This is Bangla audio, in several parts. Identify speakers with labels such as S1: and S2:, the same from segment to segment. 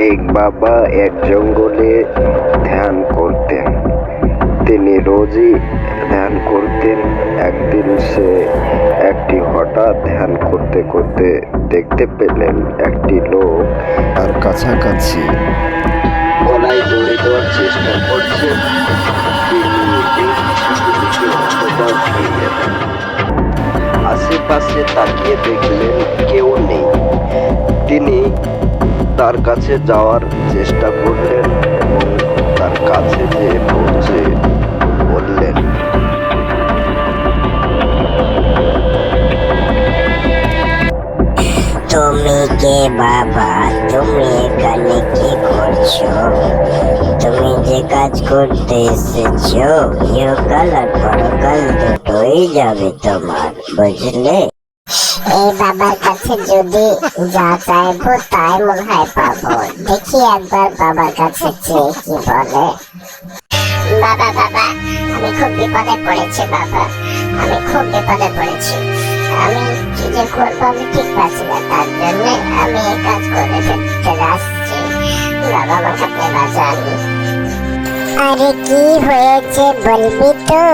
S1: এক বাবা এক জঙ্গলে ধ্যান করতেন। তিনি রোজই ধ্যান করতেন। একদিন সে একটি হঠাৎ ধ্যান করতে করতে দেখতে পেলেন একটি লোক তার কাছাকাছি। গলায় দড়ি দেওয়ার চেষ্টা করছে। আশেপাশে তাকিয়ে দেখলেন কেউ নেই। তিনি তার কাছে যাওয়ার চেষ্টা করলেন। এবং তার কাছে যে পৌঁছে বললেন,
S2: তুমি কে বাবা? তুমি এখানে কি করছ? তুমি যে কাজ করতে এসেছ, ইহকাল আর পরকাল দুটোই যাবে তোমার, বুঝলে?
S3: এই বাবার কাছে যদি যা চাইব তাই মনে হয় পাবো। দেখি একবার বাবার কাছে চেয়ে কি বলে। বাবা বাবা, আমি খুব বিপদে পড়েছি, বাবা। আমি খুব বিপদে পড়েছি। আমি কি যে করব আমি ঠিক পাচ্ছি না। তার জন্য আমি এই কাজ করে ফেলতে যাচ্ছি। বাবা আপনি বাঁচান আরে কি হয়েছে বলবি তো?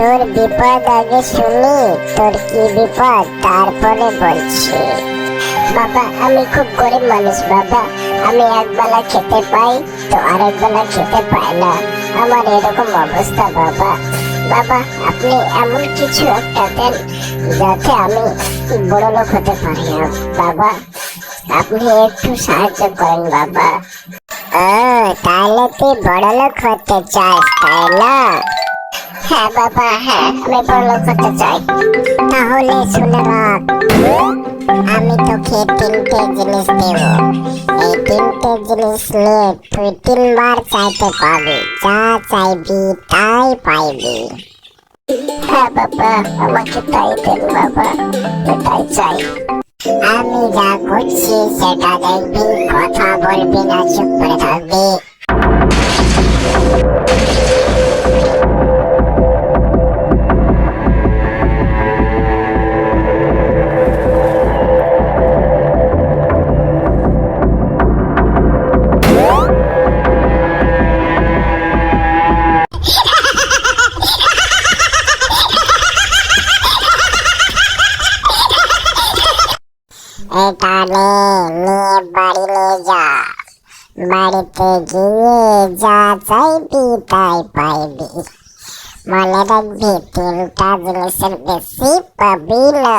S3: তোর বিপদ আগে শুনি, তোর কি বিপদ? তারপরে বলছি। বাবা, আমি খুব গরিব মানুষ, বাবা। আমি একবেলা খেতে পাই, তো আরেক বেলা খেতে পাই না। আমার এরকম অবস্থা, বাবা। বাবা, আপনি এমন কিছু একটা দেন যাতে আমি বড় লোক হতে পারি, বাবা। আপনি একটু সাহায্য করেন, বাবা। ও, তাহলে তুই বড় লোক হতে চাস, তাই না? হ্যাঁ বাবা হ্যাঁ আমি বড় লোক হতে চাই। তাহলে শুনে রাখ, আমি তোকে তিনটে জিনিস দেব। এই তিনটে জিনিস নিয়ে তুই তিনবার চাইতে পাবি যা চাইবি তাই পাইবি। হ্যাঁ বাবা, আমাকে তাই দেন, বাবা তাই চাই। আমি যা করছি সেটা দেখবি, কথা বলবি না, চুপ করে থাকবি। এটা নে নিয়ে বাড়ি নিয়ে যা। বাড়িতে গিয়ে যা চাইবি তাই পাইবি। মনে রাখবি তিনটা জিনিসের বেশি পাবি না।